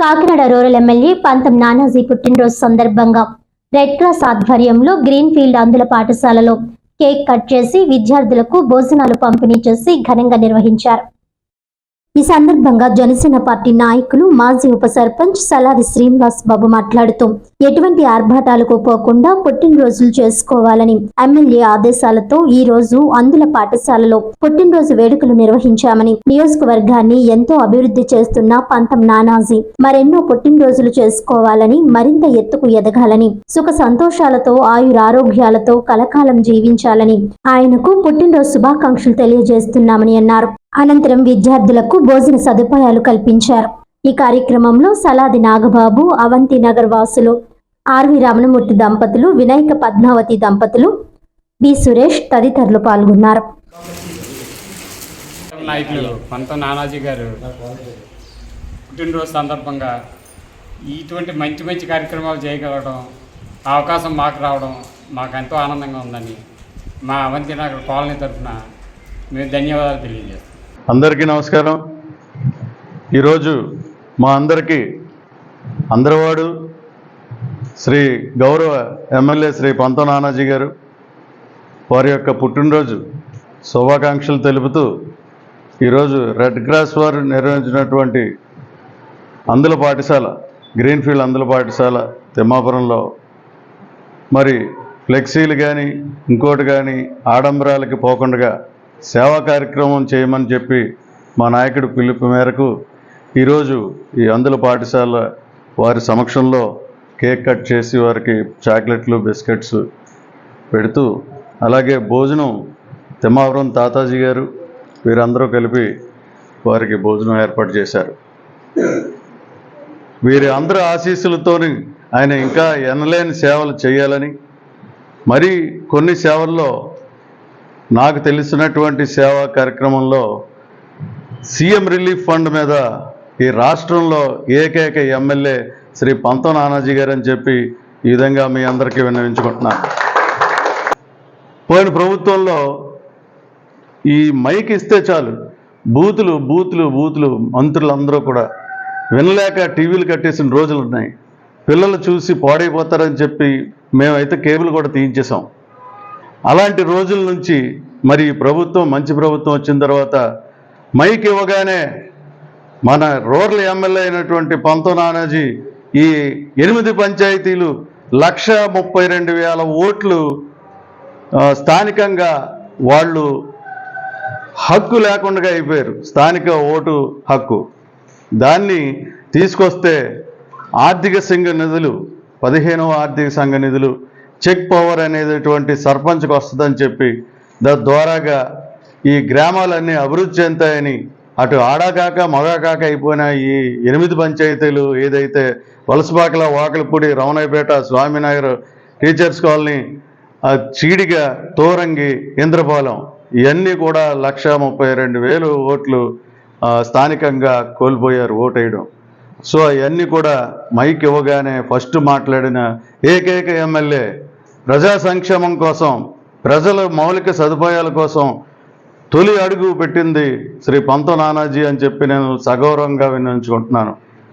Kakinada rural MLA పంతం నానాజీ పుట్టినరోజు సందర్భంగా రెడ్ క్రాస్ ఆధ్వర్యంలో గ్రీన్ ఫీల్డ్ అందుల పాఠశాలలో కేక్ కట్ చేసి విద్యార్థులకు భోజనాలు పంపిణీ చేసి ఘనంగా నిర్వహించారు. ఈ సందర్భంగా జనసేన పార్టీ నాయకులు మాజీ ఉప సర్పంచ్ సలాది శ్రీనివాస్ బాబు మాట్లాడుతూ ఎటువంటి ఆర్భాటాలకు పోకుండా పుట్టినరోజులు చేసుకోవాలని ఎమ్మెల్యే ఆదేశాలతో ఈ రోజు అందుల పాఠశాలలో పుట్టినరోజు వేడుకలు నిర్వహించామని నియోజకవర్గాన్ని ఎంతో అభివృద్ధి చేస్తున్న పంతం నానాజీ. మరెన్నో పుట్టినరోజులు చేసుకోవాలని మరింత ఎత్తుకు ఎదగాలని సుఖ సంతోషాలతో ఆయురారోగ్యాలతో కలకాలం జీవించాలని ఆయనకు పుట్టినరోజు శుభాకాంక్షలు తెలియజేస్తున్నామని అన్నారు. అనంతరం విద్యార్థులకు భోజన సదుపాయాలు కల్పించారు. ఈ కార్యక్రమంలో సలాది నాగబాబు అవంతి నగర్ వాసులు ఆర్వి రమణమూర్తి దంపతులు వినాయక పద్మావతి దంపతులు బి. సురేష్ తదితరులు పాల్గొన్నారు. నాయకులు పంత నానాజీ గారు పుట్టినరోజు సందర్భంగా ఇటువంటి మంచి మంచి కార్యక్రమాలు చేయగలగడం అవకాశం మాకు రావడం మాకు ఎంతో ఆనందంగా ఉందని మా అవంతి నగర్ కాలనీ తరఫున మేము ధన్యవాదాలు తెలియజేస్తాం అందరికీ నమస్కారం. ఈరోజు మా అందరికీ అందరవాడు శ్రీ గౌరవ ఎమ్మెల్యే శ్రీ పంత నానాజీ గారు వారి యొక్క పుట్టినరోజు శుభాకాంక్షలు తెలుపుతూ ఈరోజు రెడ్ క్రాస్ వారు నిర్వహించినటువంటి అందుల పాఠశాల గ్రీన్ఫీల్డ్ అందుల పాఠశాల తిమ్మాపురంలో. మరి ఫ్లెక్సీలు కానీ ఇంకోటి కానీ ఆడంబరాలకి పోకుండా సేవా కార్యక్రమం చేయమని చెప్పి మా నాయకుడు పిలుపు మేరకు ఈరోజు ఈ అందుల పాఠశాల వారి సమక్షంలో కేక్ కట్ చేసి వారికి చాక్లెట్లు బిస్కెట్స్ పెడుతూ అలాగే భోజనం తిమ్మావరం తాతాజీ గారు వీరందరూ కలిపి వారికి భోజనం ఏర్పాటు చేశారు. వీరి అందరి ఆశీస్సులతోని ఆయన ఇంకా ఎనలేని సేవలు చేయాలని మరి కొన్ని సేవల్లో నాకు తెలిసినటువంటి సేవా కార్యక్రమంలో సీఎం రిలీఫ్ ఫండ్ మీద ఈ రాష్ట్రంలో ఏకైక ఎమ్మెల్యే శ్రీ పంత నానాజీ గారు అని చెప్పి ఈ విధంగా మీ అందరికీ విన్నవించుకుంటున్నాను పోయిన ప్రభుత్వంలో ఈ మైక్ ఇస్తే చాలు. బూతులు బూతులు బూతులు మంత్రులందరూ కూడా వినలేక టీవీలు కట్టేసిన రోజులు ఉన్నాయి. పిల్లలు చూసి పాడైపోతారని చెప్పి మేమైతే కేబుల్ కూడా తీయించేసాం అలాంటి రోజుల నుంచి మరి ప్రభుత్వం మంచి ప్రభుత్వం వచ్చిన తర్వాత మైక్ ఇవ్వగానే మన రూరల్ ఎమ్మెల్యే అయినటువంటి పంతో నానాజీ ఈ ఎనిమిది పంచాయతీలు లక్ష ముప్పై రెండు వేల ఓట్లు స్థానికంగా వాళ్ళు హక్కు లేకుండా అయిపోయారు. స్థానిక ఓటు హక్కు. దాన్ని తీసుకొస్తే ఆర్థిక సంఘ నిధులు పదిహేనవ ఆర్థిక సంఘ నిధులు చెక్ పవర్ అనేటటువంటి సర్పంచ్కి వస్తుందని చెప్పి దాని ద్వారాగా ఈ గ్రామాలన్నీ అభివృద్ధి చెందుతాయని అటు ఆడాకాక మగాకాక అయిపోయిన ఈ ఎనిమిది పంచాయతీలు ఏదైతే వలసపాకల వాకలపూడి రమణయ్యపేట స్వామినగర్ టీచర్స్ కాలనీ ఆ చీడిగ తోరంగి ఇంద్రపాలెం ఇవన్నీ కూడా లక్ష ముప్పై రెండు వేలు ఓట్లు స్థానికంగా కోల్పోయారు ఓటేయడం. సో అవన్నీ కూడా మైక్ ఇవ్వగానే ఫస్ట్ మాట్లాడిన ఏకైక ఎమ్మెల్యే ప్రజా సంక్షేమం కోసం ప్రజల మౌలిక సదుపాయాల కోసం తొలి అడుగు పెట్టింది శ్రీ పంత నానాజీ అని చెప్పి నేను సగౌరవంగా వినియోగించుకుంటున్నాను.